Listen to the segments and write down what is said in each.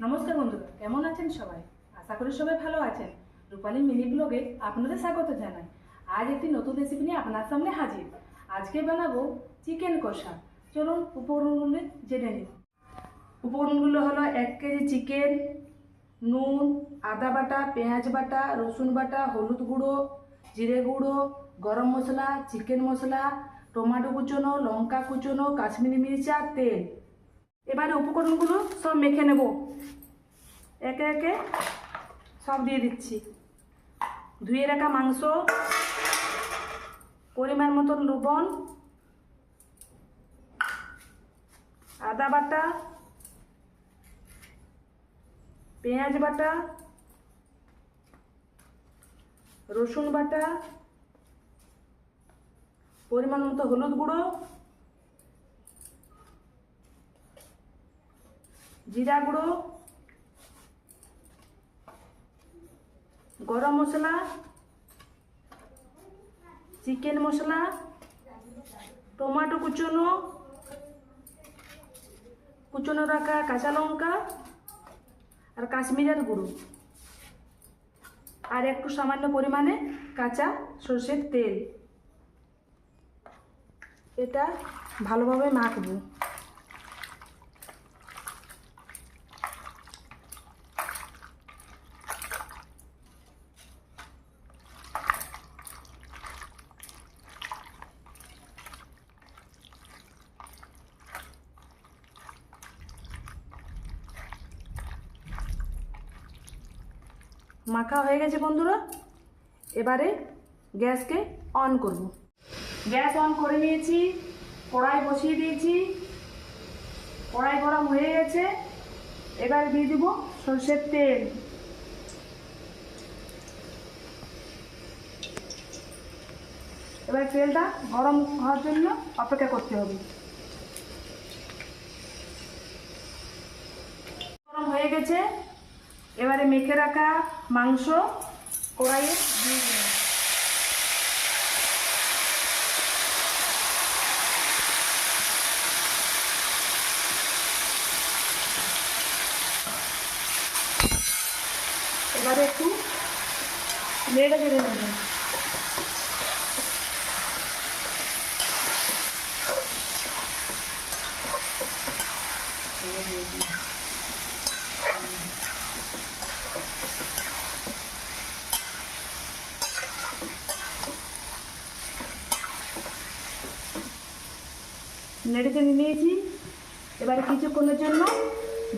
নমস্কার বন্ধুরা কেমন আছেন সবাই? আশা করি সবাই ভালো আছেন। রূপালী মিনি ব্লগে আপনাদের স্বাগত জানাই। আজ একটি নতুন রেসিপি নিয়ে আপনার সামনে হাজির। আজকে বানাবো চিকেন কষা। চলুন উপকরণগুলো জেনে নিন উপকরণগুলো হলো এক কেজি চিকেন নুন, আদা বাটা, পেঁয়াজ বাটা, রসুন বাটা, হলুদ গুঁড়ো, জিরে গুঁড়ো, গরম মশলা চিকেন মশলা, টমেটো কুচনো, লঙ্কা কুচনো, কাশ্মীরি মির্চা তেল। এবারে উপকরণগুলো সব মেখে নেব। একে একে সব দিয়ে দিচ্ছি। ধুয়ে রাখা মাংস, পরিমাণ মতন লবণ, আদা বাটা, পেঁয়াজ বাটা, রসুন বাটা, পরিমাণ মতো হলুদ গুঁড়ো জিরা গুঁড়ো, গরম মশলা, চিকেন মশলা, টমেটো কুচনো কুচনো রাখা কাঁচা লঙ্কা আর কাশ্মীরের গুঁড়ো। আর একটু সামান্য পরিমাণে কাঁচা সর্ষের তেল। এটা ভালোভাবে মাখবো। মাখা হয়ে গেছে বন্ধুরা। এবারে গ্যাসকে অন করব। গ্যাস অন করে নিয়েছি, কড়াই বসিয়ে দিয়েছি। কড়াই গরম হয়ে গেছে। এবার দিয়ে দিব সর্ষের তেল। এবার তেলটা গরম হওয়ার জন্য অপেক্ষা করতে হবে। গরম হয়ে গেছে। এবারে মেখে রাখা মাংস কড়াইয়ে দিয়ে এবারে একটু নেড়ে চেড়ে নেবেন নেড়ে চেড়ে নিয়েছি। এবারে কিছুক্ষণের জন্য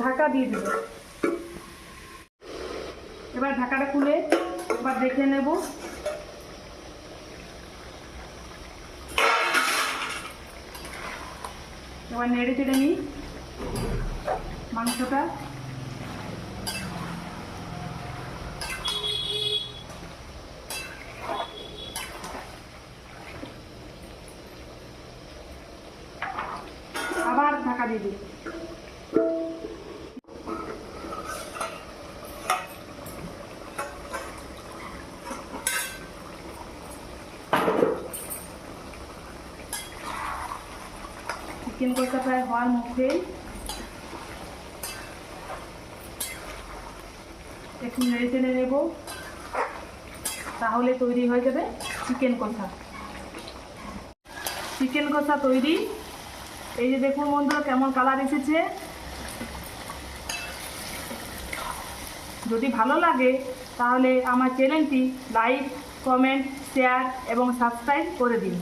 ঢাকা দিয়ে দেবো। এবার ঢাকাটা খুলে এবার দেখে নেব। এবার নেড়ে চেড়ে নিই মাংসটা। দিই চিকেন কষা প্রায় হওয়ার মধ্যেই একটু নেড়ে চেড়ে নেব। তাহলে তৈরি হয়ে যাবে চিকেন কষা। চিকেন কষা তৈরি। এই যে দেখুন বন্ধুরা, কেমন কালার এসেছে। যদি ভালো লাগে, তাহলে আমার চ্যানেলটি লাইক কমেন্ট শেয়ার এবং সাবস্ক্রাইব করে দিন।